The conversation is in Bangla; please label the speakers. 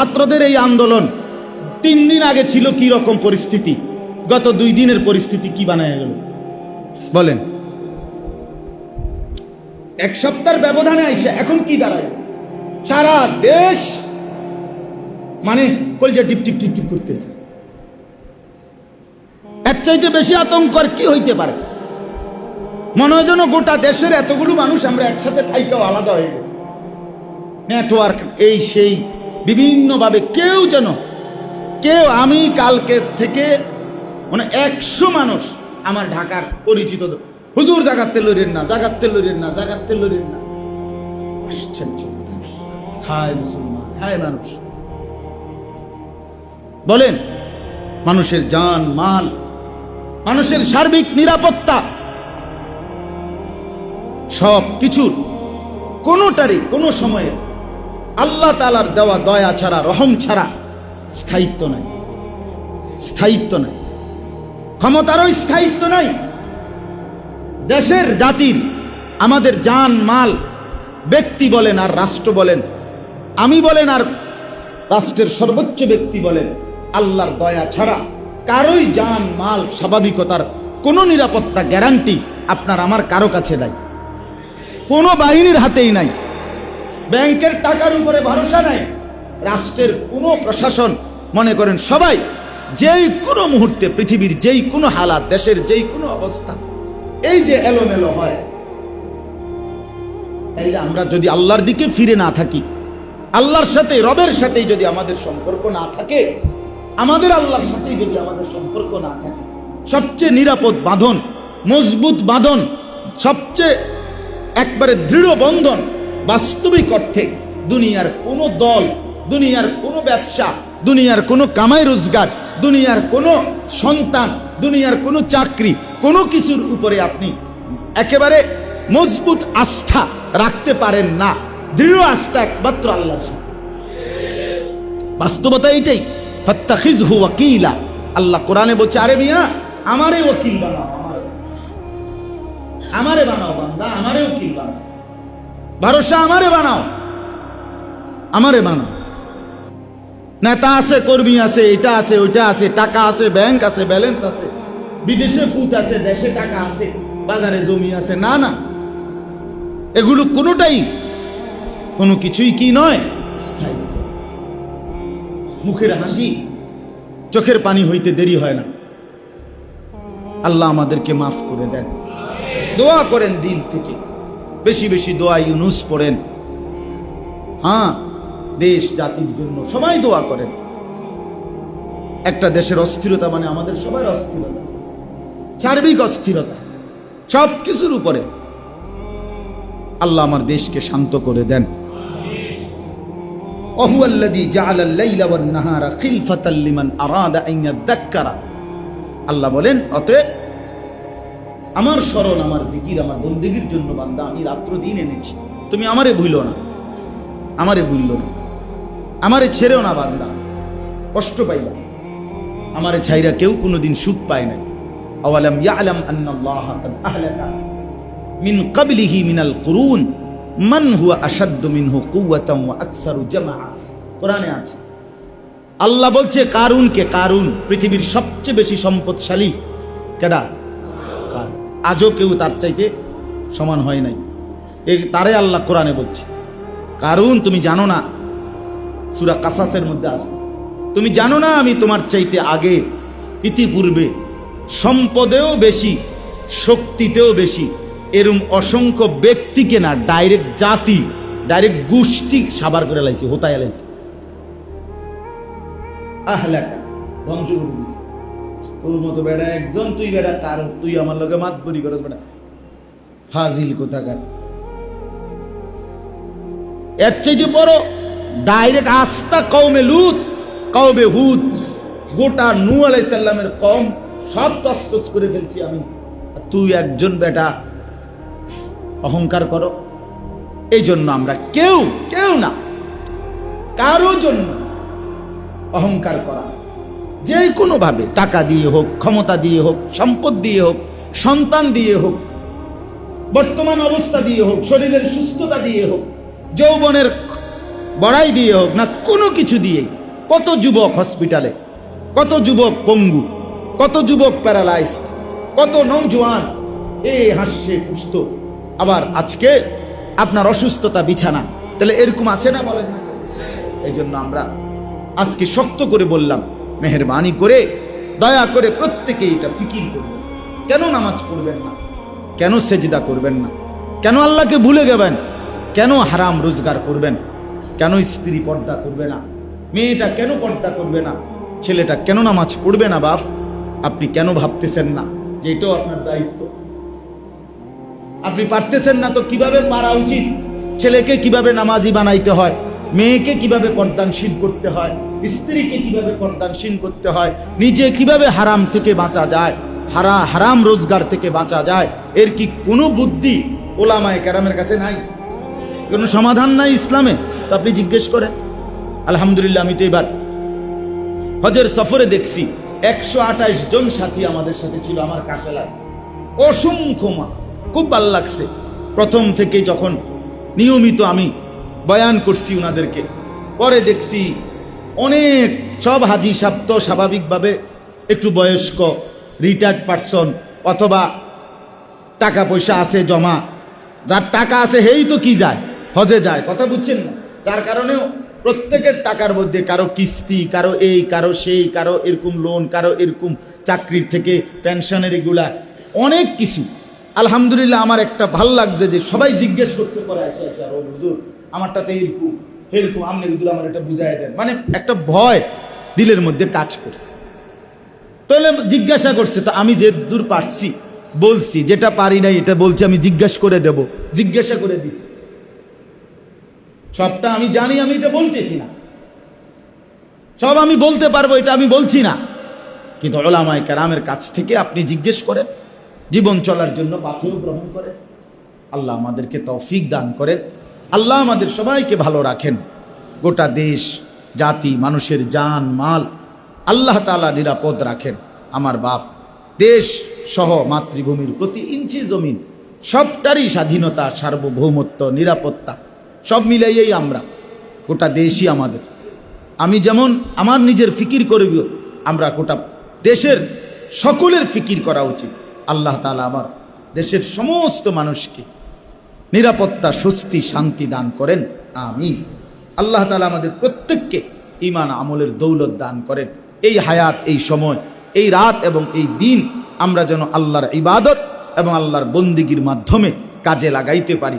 Speaker 1: ছাত্রদের এই আন্দোলন তিন দিন আগে ছিল কি রকম পরিস্থিতি? গত দুই দিনের পরিস্থিতি কি বানায় গেল? বলেন। এক সপ্তাহের ব্যবধানে আইসা এখন কি দাঁড়ায়? সারা দেশ মানে কলজা টিপ টিপ টিপ টিপ করতেছে। এর চাইতে বেশি আতঙ্ক আর কি হইতে পারে? মনে হয় যেন গোটা দেশের এতগুলো মানুষ আমরা একসাথে থাইকাও আলাদা হয়ে গেছে। নেটওয়ার্ক এই সেই বিভিন্নভাবে কেউ যেন, কেউ আমি কালকে থেকে মানে একশো মানুষ আমার ঢাকার পরিচিত হুজুর জাগাতে লড়েন না, জাগাতে লড়েন না, জাগাতে লড়েন না। হায় হায় মানুষ। বলেন, মানুষের জান, মাল, মানুষের সার্বিক নিরাপত্তা সব কিছুর কোনোটারই কোনো সময়ে আল্লাহ তালার দেওয়া দয়া ছাড়া, রহম ছাড়া স্থায়িত্ব নাই। স্থায়িত্ব নাই। ক্ষমতারও স্থায়িত্ব নাই। দেশের জাতির আমাদের জান, মাল, ব্যক্তি বলেন আর রাষ্ট্র বলেন, আমি বলেন আর রাষ্ট্রের সর্বোচ্চ ব্যক্তি বলেন, আল্লাহর দয়া ছাড়া কারোই জান, মাল, স্বাভাবিকতার কোনো নিরাপত্তা গ্যারান্টি আপনার আমার কারও কাছে নাই। কোনো বাহিনীর হাতেই নাই। ব্যাংকের টাকার উপরে ভরসা নাই। রাষ্ট্রের কোনো প্রশাসন, মনে করেন সবাই, যেই কোনো মুহূর্তে পৃথিবীর যেই কোনো হালাত, দেশের যেই কোনো অবস্থা, এই যে এলোমেলো হয়, তাইলে আমরা যদি আল্লাহর দিকে ফিরে না থাকি, আল্লাহর সাথে, রবের সাথেই যদি আমাদের সম্পর্ক না থাকে, আমাদের আল্লাহর সাথেই যদি আমাদের সম্পর্ক না থাকে, সবচেয়ে নিরাপদ বাঁধন, মজবুত বাঁধন, সবচেয়ে একবারে দৃঢ় বন্ধন বাস্তবিক অর্থে দুনিয়ার কোনো দল, দুনিয়ার কোনো ব্যবসা, দুনিয়ার কোনো কামাই রোজগার, দুনিয়ার কোনো সন্তান, দুনিয়ার কোনো চাকরি, কোনো কিছুর উপরে আপনি একেবারে মজবুত আস্থা রাখতে পারেন না। দৃঢ় আস্থা একমাত্র আল্লাহর সাথে। বাস্তবতা এইটাই ওয়াকিলা। আল্লাহ কোরআনে বলছে, আরে মিয়া, আমারে ওকিল বানাও, আমারে বানাও। বান্দা, আমারে উকিল বানাও। ভরসা আমারে বানাও। আমারে বানাও। নেতা আছে, কর্মী আছে, এটা আছে, ওইটা আছে, টাকা আছে ব্যাংক আছে ব্যালেন্স আছে, বিদেশে ফুট আছে, দেশে টাকা আছে, বাজারে জমি আছে, না না। এগুলো কোনোটাই, কোনো কিছুই কি নয়। স্থায়িত্ব মুখের হাসি, চোখের পানি হইতে দেরি হয় না। আল্লাহ আমাদেরকে মাফ করে দেন। দোয়া করেন দিল থেকে। বেশি বেশি দোয়া ইউনুস পড়েন। হ্যাঁ দেশ, জাতির জন্য সবাই দোয়া করেন। একটা দেশের অস্থিরতা মানে আমাদের সবার অস্থিরতা। সার্বিক অস্থিরতা সব কিছুর উপরে। আল্লাহ আমার দেশকে শান্ত করে দেন। আল্লাহ বলেন, অতএব আমার স্মরণ, আমার জিকির, আমার বন্দেগীর জন্য বান্দা, আমি রাত্র দিন এনেছি। তুমি আমারে ভুলো না, আমারে ভুললো না। আমারে ছেড়েও না বান্দা, কষ্ট পাইলা। আমারে ছাইরা কেউ কোনোদিন সুখ পায় নাই। আওয়ালাম ইয়ালাম আন্নাল্লাহ কাদ আহলাকা। মিন ক্বাবলিহি মিনাল কুরুন, মান হুয়া আসাদ্দু মিনহু কুওয়াতাম ওয়া আকসারু জামাআ। কোরআনে আছে, আল্লাহ বলছে, কারুনকে কারুন পৃথিবীর সবচেয়ে বেশি সম্পদশালী কেডা? কারুন। আজও কেউ তার চাইতে সমান হয় নাই। তারে আল্লাহ কোরআনে বলছে কারণ তুমি জানো না, সুরা কাসাসের মধ্যে আছে। তুমি জানো না, আমি তোমার চাইতে আগে ইতিপূর্বে সম্পদেও বেশি, শক্তিতেও বেশি, এরম অসংখ্য ব্যক্তিকে না ডাইরেক্ট জাতি ডাইরেক্ট গোষ্ঠী সাবার করে লাইছি, হোতায় লাইছি। আহলাকা, ধ্বংস করে দিছি। তোর মতো বেড়া, একজন তুই বেড়া, তার তুই আমার লগে বরি করস বেড়া। ফাজিল কোথাকার? এর চাইতে বড় ডাইরেক্ট আস্থা কৌমে লুত কৌমে হুদ। গোটা নু আলাইসাল্লামের কম সব তস্তস করে ফেলছি আমি। তুই একজন বেটা, অহংকার করো। এই জন্য আমরা কেউ কেউ না, কারও জন্য অহংকার করা। যে কোনোভাবে টাকা দিয়ে হোক, ক্ষমতা দিয়ে হোক, সম্পদ দিয়ে হোক, সন্তান দিয়ে হোক, বর্তমান অবস্থা দিয়ে হোক, শরীরের সুস্থতা দিয়ে হোক, যৌবনের বড়াই দিয়ে হোক, না কোনো কিছু দিয়ে, কত যুবক হসপিটালে, কত যুবক পঙ্গু, কত যুবক প্যারালাইজড, কত নৌজওয়ান এ হাসছে, পুষ্ট। আবার আজকে আপনার অসুস্থতা, বিছানা, তাহলে এরকম আছে না বলেন? এই জন্য আমরা আজকে শক্ত করে বললাম মেহরবানি করে দয়া করে প্রত্যেকে এটা ফিকির করবেন। কেন নামাজ পড়বেন না? কেন সেজদা করবেন না? কেন আল্লাহকে ভুলে গেবেন? কেন হারাম রোজগার করবেন? কেন স্ত্রী পর্দা করবে না? মেয়েটা কেন পর্দা করবে না? ছেলেটা কেন নামাজ পড়বে না বাপ? আপনি কেন ভাবতেছেন না যে এটাও আপনার দায়িত্ব? আপনি পারতেছেন না তো কীভাবে পারা উচিত? ছেলেকে কীভাবে নামাজি বানাইতে হয়? মেয়েকে কীভাবে পর্দানশীল করতে হয়, স্ত্রীকে কীভাবে পর্দানশীল করতে হয়, নিজে কীভাবে হারাম থেকে বাঁচা যায়, হারা, হারাম রোজগার থেকে বাঁচা যায়, এর কি কোনো বুদ্ধি ওলামায় ক্যারামের কাছে নাই? কোনো সমাধান নাই ইসলামে? তো আপনি জিজ্ঞেস করেন। আলহামদুলিল্লাহ, আমি তো এবার হজের সফরে দেখছি। একশো আঠাশ জন সাথী আমাদের সাথে ছিল আমার কাশেলায় অসংখ্য মা, খুব ভালো লাগছে। প্রথম থেকে যখন নিয়মিত আমি বয়ান করছি ওনাদেরকে পরে দেখছি অনেক, সব হাজি সাহ তো স্বাভাবিকভাবে একটু বয়স্ক রিটায়ার্ড পারসন অথবা টাকা পয়সা আছে জমা। যার টাকা আছে হেই তো কি যায়? হজে যায়, কথা বুঝছেন না? যার কারণেও প্রত্যেকের টাকার মধ্যে কারও কিস্তি, কারও এই, কারও সেই, কারও এরকম লোন কারও এরকম চাকরির থেকে পেনশনের এগুলা অনেক কিছু। আলহামদুলিল্লাহ আমার একটা ভালো লাগছে যে সবাই জিজ্ঞেস করতে পারে আচ্ছা আচ্ছা ও হুজুর, আমারটাতে এরকম এরকম আপনি হুজুর আমার এটা বুঝাই দেন। মানে একটা ভয় দিলের মধ্যে কাজ করছে। তাহলে জিজ্ঞাসা করছে, তো আমি যে দূর পারছি, বলছি, যেটা পারি নাই, এটা বলছি, আমি জিজ্ঞাসা করে দেব। জিজ্ঞাসা করে দিছি। সবটা আমি জানি, আমি এটা বলতেছি না। সব আমি বলতে পারব, এটা আমি বলছি না। কিন্তু ওলামায় কারামের কাছ থেকে আপনি জিজ্ঞেস করেন। জীবন চলার জন্য পাথেও গ্রহণ করেন। আল্লাহ আমাদেরকে তৌফিক দান করেন। আল্লাহ আমাদের সবাইকে ভালো রাখেন। গোটা দেশ, জাতি, মানুষের জান, মাল আল্লাহ তালা নিরাপদ রাখেন। আমার বাপ দেশ সহ মাতৃভূমির প্রতি ইঞ্চি জমিন সবটারই স্বাধীনতা, সার্বভৌমত্ব, নিরাপত্তা, সব মিলাইয়েই আমরা। গোটা দেশই আমাদের। আমি যেমন আমার নিজের ফিকির করব, আমরা গোটা দেশের সকলের ফিকির করা উচিত। আল্লাহ তালা আমার দেশের সমস্ত মানুষকে নিরাপত্তা, স্বস্তি, শান্তি দান করেন। আমি আল্লাহ তালা আমাদের প্রত্যেককে ইমান আমলের দৌলত দান করেন। এই হায়াত, এই সময়, এই রাত এবং এই দিন আমরা যেন আল্লাহর ইবাদত এবং আল্লাহর বন্দিগির মাধ্যমে কাজে লাগাইতে পারি।